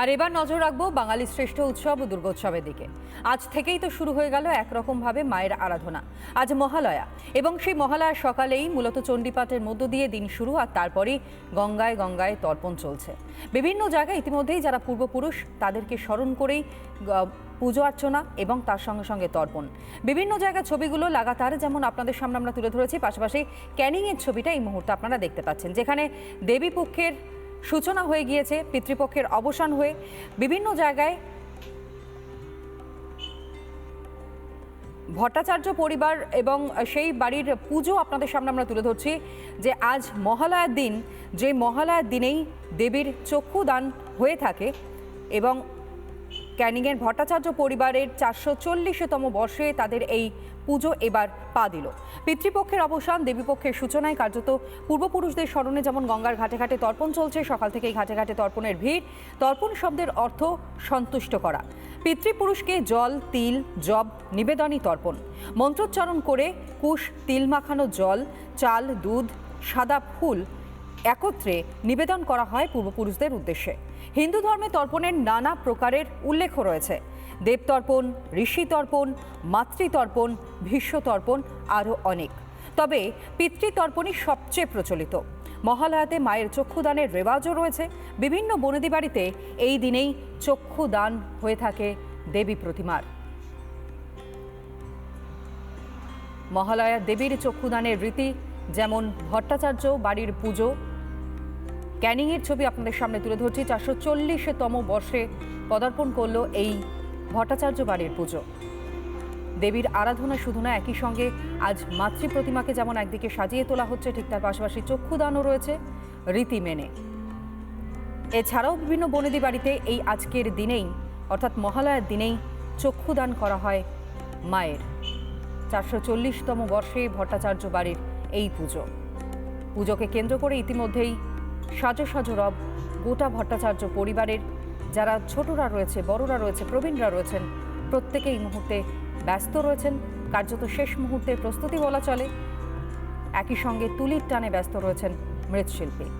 আর এবার নজর রাখব বাঙালির শ্রেষ্ঠ উৎসব দুর্গোৎসবের দিকে। আজ থেকেই তো শুরু হয়ে গেল একরকমভাবে মায়ের আরাধনা। আজ মহালয়া এবং সেই মহালয়ার সকালেই মূলত চণ্ডীপাঠের মধ্য দিয়ে দিন শুরু আর তারপরেই গঙ্গায় গঙ্গায় তর্পণ চলছে। বিভিন্ন জায়গায় ইতিমধ্যেই যারা পূর্বপুরুষ তাদেরকে স্মরণ করেই পুজো অর্চনা এবং তার সঙ্গে সঙ্গে তর্পণ। বিভিন্ন জায়গার ছবিগুলো লাগাতার যেমন আপনাদের সামনে আমরা তুলে ধরেছি, পাশাপাশি ক্যানিংয়ের ছবিটা এই মুহূর্তে আপনারা দেখতে পাচ্ছেন। যেখানে দেবী পক্ষের সূচনা হয়ে গিয়েছে, পিতৃপক্ষের অবসান হয়ে বিভিন্ন জায়গায় ভট্টাচার্য পরিবার এবং সেই বাড়ির পুজো আপনাদের সামনে আমরা তুলে ধরছি যে আজ মহালয়ার দিন, যে মহালয়ার দিনেই দেবীর চক্ষুদান হয়ে থাকে এবং ক্যানিংয়ের ভট্টাচার্য পরিবারের চারশো চল্লিশতম বর্ষে তাদের এই পুজো এবার পা দিল। পিতৃপক্ষের অবসান, দেবীপক্ষের সূচনায় কার্যত পূর্বপুরুষদের স্মরণে যেমন গঙ্গার ঘাটে ঘাটে তর্পণ চলছে, সকাল থেকেই ঘাটে ঘাটে তর্পণের ভিড়, তর্পণ শব্দের অর্থ সন্তুষ্ট করা। পিতৃপুরুষকে জল, তিল, জব, নিবেদনই তর্পণ। মন্ত্রোচ্চারণ করে কুশ, তিল মাখানো জল, চাল, দুধ, সাদা ফুল একত্রে নিবেদন করা হয় পূর্বপুরুষদের উদ্দেশ্যে। হিন্দু ধর্মে তর্পণের নানা প্রকারের উল্লেখ রয়েছে। দেবতর্পণ ঋষি তর্পণ মাতৃতর্পণ ভীষ্ম তর্পণ আরও অনেক। তবে পিতৃতর্পণই সবচেয়ে প্রচলিত। মহালয়াতে মায়ের চক্ষুদানের রেওয়াজও রয়েছে। বিভিন্ন বনেদি বাড়িতে এই দিনেই চক্ষুদান হয়ে থাকে দেবী প্রতিমার। মহালয়া দেবীর চক্ষুদানের রীতি যেমন ভট্টাচার্য বাড়ির পুজো ক্যানিংয়ের ছবি আপনাদের সামনে তুলে ধরছি। চারশো চল্লিশতম বর্ষে পদার্পণ করল এই ভট্টাচার্য বাড়ির পুজো। দেবীর আরাধনা শুধু না, একই সঙ্গে আজ মাতৃ প্রতিমাকে যেমন একদিকে সাজিয়ে তোলা হচ্ছে, ঠিক তার পাশাপাশি চক্ষুদানও রয়েছে রীতি মেনে। এছাড়াও বিভিন্ন বনেদি বাড়িতে এই আজকের দিনেই, অর্থাৎ মহালয়ার দিনেই চক্ষুদান করা হয় মায়ের। চারশো চল্লিশতম বর্ষে ভট্টাচার্য বাড়ির এই পুজো। পুজোকে কেন্দ্র করে ইতিমধ্যেই সাজো সাজো রব, গোটা ভট্টাচার্য পরিবারের, যারা ছোটরা রয়েছে, বড়রা রয়েছে, প্রবীণরা রয়েছেন প্রত্যেকে এই মুহূর্তে ব্যস্ত রয়েছেন। কার্যত শেষ মুহূর্তে প্রস্তুতি বলা চলে। একই সঙ্গে তুলির টানে ব্যস্ত রয়েছেন মৃৎশিল্পী।